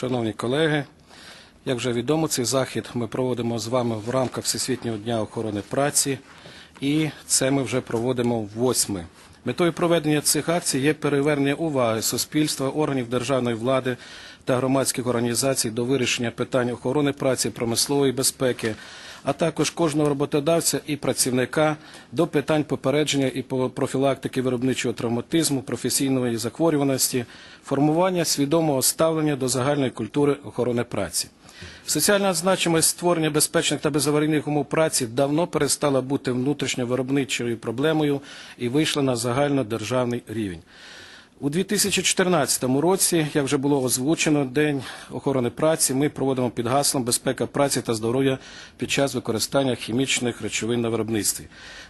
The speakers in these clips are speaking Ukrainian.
Шановні колеги, як вже відомо, цей захід ми проводимо з вами в рамках Всесвітнього дня охорони праці, і це ми вже проводимо восьми. Метою проведення цих акцій є перевернення уваги суспільства, органів державної влади та громадських організацій до вирішення питань охорони праці, промислової безпеки, а також кожного роботодавця і працівника до питань попередження і профілактики виробничого травматизму, професійної захворюваності, формування свідомого ставлення до загальної культури охорони праці. Соціальна значимість створення безпечних та безаварійних умов праці давно перестала бути внутрішньовиробничою проблемою і вийшла на загальнодержавний рівень. У 2014 році, як вже було озвучено, День охорони праці ми проводимо під гаслом безпека праці та здоров'я під час використання хімічних речовин на виробництві.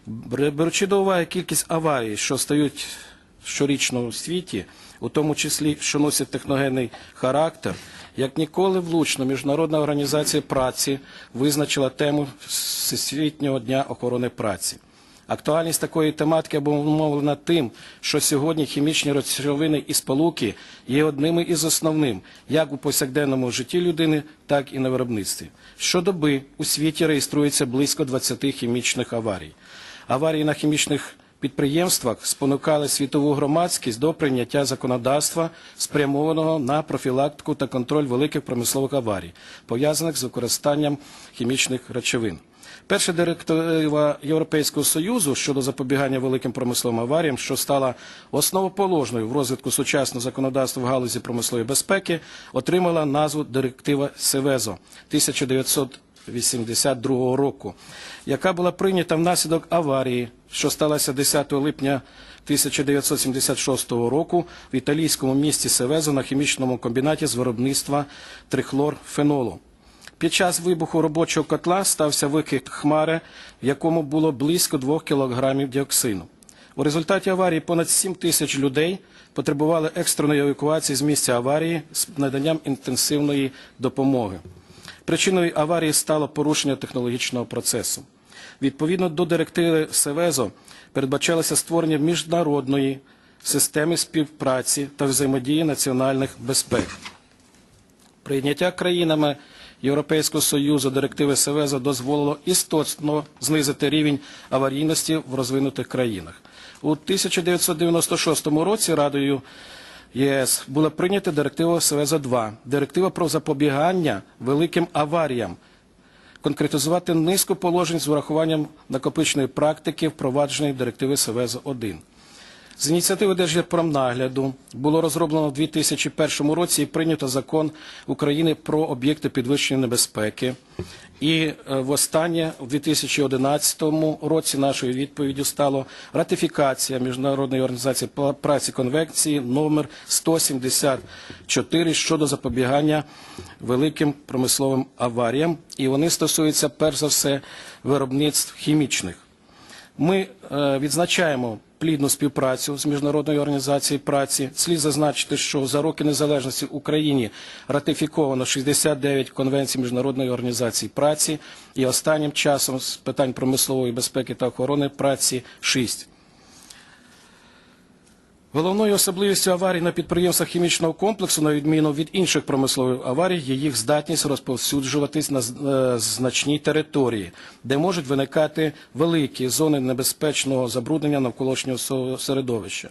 Бер- Беручи до уваги кількість аварій, що стають щорічно у світі, у тому числі, що носять техногенний характер, як ніколи влучно Міжнародна організація праці визначила тему Всесвітнього дня охорони праці. Актуальність такої тематики обумовлена тим, що сьогодні хімічні речовини і сполуки є одними із основним як у повсякденному житті людини, так і на виробництві. Щодоби у світі реєструється близько 20 хімічних аварій. Аварії на хімічних підприємствах спонукали світову громадськість до прийняття законодавства, спрямованого на профілактику та контроль великих промислових аварій, пов'язаних з використанням хімічних речовин. Перша директива Європейського Союзу щодо запобігання великим промисловим аваріям, що стала основоположною в розвитку сучасного законодавства в галузі промислової безпеки, отримала назву Директива Севезо 1982 року, яка була прийнята внаслідок аварії, що сталася 10 липня 1976 року в італійському місті Севезо на хімічному комбінаті з виробництва трихлорфенолу. Під час вибуху робочого котла стався викид хмари, в якому було близько 2 кілограмів діоксину. У результаті аварії понад 7 тисяч людей потребували екстреної евакуації з місця аварії з наданням інтенсивної допомоги. Причиною аварії стало порушення технологічного процесу. Відповідно до директиви Севезо передбачалося створення міжнародної системи співпраці та взаємодії національних безпек. Прийняття країнами Європейського Союзу директиви Севеза дозволило істотно знизити рівень аварійності в розвинутих країнах. У 1996 році Радою ЄС. Була прийнята директива Севеза 2 директива про запобігання великим аваріям, конкретизувати низку положень з урахуванням накопичної практики впровадженої директиви Севеза 1 з ініціативи Держпромнагляду було розроблено в 2001 році і прийнято закон України про об'єкти підвищеної небезпеки. І е, востаннє у 2011 році нашою відповіддю стало ратифікація Міжнародної організації праці конвенції номер 174 щодо запобігання великим промисловим аваріям. І вони стосуються перш за все виробництв хімічних. Ми е, відзначаємо плідну співпрацю з міжнародною організацією праці. Слід зазначити, що за роки незалежності в Україні ратифіковано 69 конвенцій міжнародної організації праці, і останнім часом з питань промислової безпеки та охорони праці 6. Головною особливістю аварій на підприємствах хімічного комплексу, на відміну від інших промислових аварій, є їх здатність розповсюджуватись на е, значній території, де можуть виникати великі зони небезпечного забруднення навколишнього середовища.